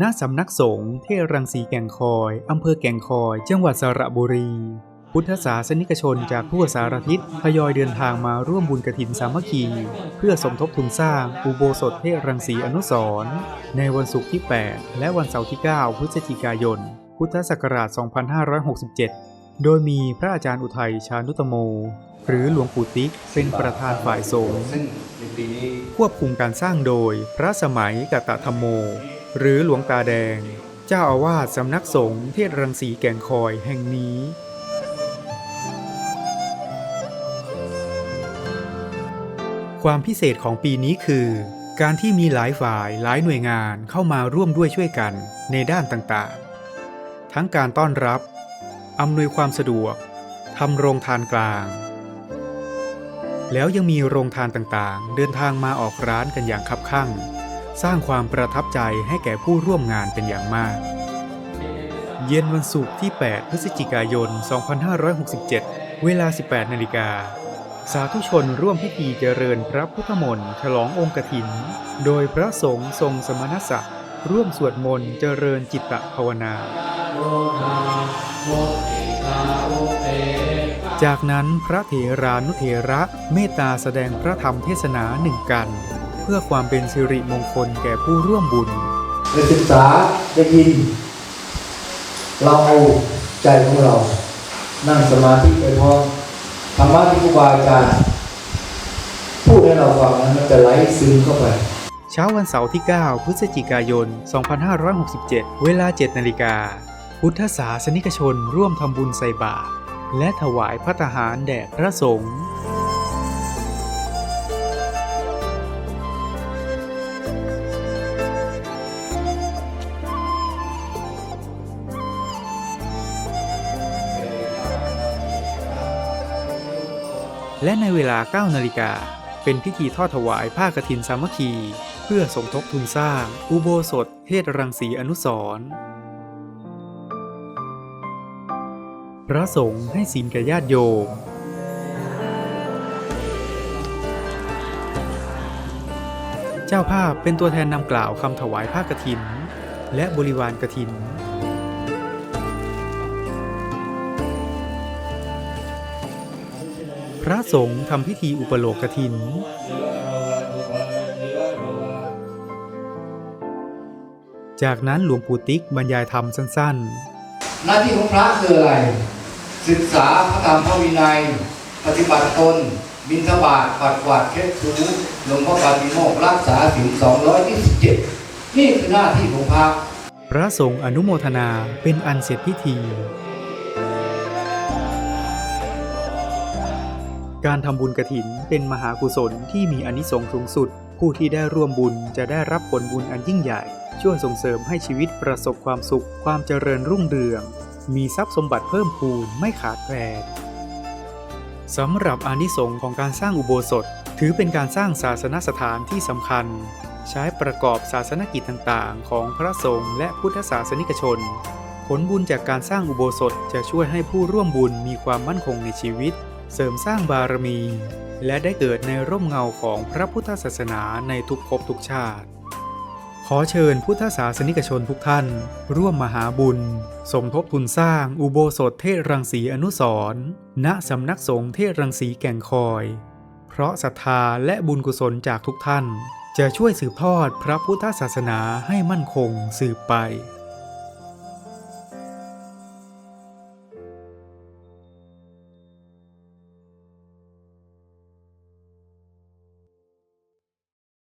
ณสำนักสงฆ์เทรังสีแก่งคอย อำเภอแก่งคอย จังหวัดสระบุรี พุทธศาสนิกชนจากทั่วสารทิศทยอยเดินทางมาร่วมบุญกฐินสามัคคี เพื่อสมทบทุนสร้างอุโบสถเทรังสีอนุสรณ์ในวันศุกร์ที่ 8 และวันเสาร์ที่ 9 พฤศจิกายน พุทธศักราช 2567 โดยมีพระอาจารย์อุทัยชานุตโม หรือหลวงปู่ติ๊กเป็นประธานฝ่ายสงฆ์ควบคุมการสร้างโดยพระสมัยกตธรรมโม หรือหลวงตาแดง เจ้าอาวาสสำนักสงฆ์เทศรังสีแก่งคอยแห่งนี้ความพิเศษของปีนี้คือ การที่มีหลายฝ่ายหลายหน่วยงานเข้ามาร่วมด้วยช่วยกันในด้านต่างๆ ทั้งการต้อนรับ อำนวยความสะดวกทำโรงทานกลาง แล้วยังมีโรงทานต่างๆ เดินทางมาออกร้านกันอย่างคับคั่ง สร้างความประทับใจให้แก่ผู้ร่วมงานเป็นอย่างมาก เย็นวันศุกร์ที่ 8 พฤศจิกายน 2567 เวลา 18 นาฬิกา สาธุชนร่วมพิธีเจริญพระพุทธมนต์ฉลององค์กฐิน โดยพระสงฆ์ทรงสมณศักดิ์ร่วมสวดมนต์เจริญจิตตภาวนา จากนั้นพระเถรานุเถระเมตตาแสดงพระธรรมเทศนาหนึ่งกัน เพื่อความเป็นสิริมงคลแก่ผู้ร่วมบุญได้ศึกษาได้ยิน เราเอาใจของเรา นั่งสมาธิไปพร้อมธรรมะที่ครูบาอาจารย์พูดให้เราฟังนั้นมันจะไหลซึมเข้าไป เช้าวันเสาร์ที่ 9 พฤศจิกายน 2567 เวลา 7 นาฬิกา พุทธศาสนิกชนร่วมทำบุญใส่บาตรและถวายพระทหารแด่พระสงฆ์และในเวลา 9 นาฬิกา เป็นพิธีทอดถวายผ้ากฐินสามัคคี เพื่อสมทบทุนสร้าง อุโบสถเทศรังสีอนุสรณ์ พระสงฆ์ให้ศีลแก่ญาติโยม เจ้าภาพเป็นตัวแทนนำกล่าวคำถวายผ้ากฐิน และบริวารกฐิน พระสงฆ์ทำพิธีอุปโลกกฐิน จากนั้นหลวงปู่ติ๊กบรรยายธรรมสั้น ๆ หน้าที่ของพระคืออะไร ศึกษาพระธรรมพระวินัย ปฏิบัติตน บิณฑบาตปัดกวาดเช็ดถูหลวงพ่อปาติโมกรักษาศีล227 นี่คือหน้าที่ของพระ พระสงฆ์อนุโมทนาเป็นอันเสร็จพิธี การทำบุญกระถินเป็นมหากุศลที่มีอนิสงส์สูงสุด ผู้ที่ได้ร่วมบุญจะได้รับผลบุญอันยิ่งใหญ่ ช่วยส่งเสริมให้ชีวิตประสบความสุข ความเจริญรุ่งเรือง มีทรัพย์สมบัติเพิ่มพูนไม่ขาดแคลนสำหรับอานิสงส์ของการสร้างอุโบสถ ถือเป็นการสร้างศาสนสถานที่สำคัญ ใช้ประกอบศาสนกิจต่างๆ ของพระสงฆ์และพุทธศาสนิกชน ผลบุญจากการสร้างอุโบสถจะช่วยให้ผู้ร่วมบุญมีความมั่นคงในชีวิต เสริมสร้างบารมี และได้เกิดในร่มเงาของพระพุทธศาสนาในทุกภพทุกชาติ ขอเชิญพุทธศาสนิกชนทุกท่าน ร่วมมหาบุญ สมทบทุนสร้างอุโบสถเทศรังสีอนุสรณ์ณสำนักสงฆ์เทศรังสีแก่งคอย เพราะศรัทธาและบุญกุศลจากทุกท่าน จะช่วยสืบทอดพระพุทธศาสนาให้มั่นคงสืบไป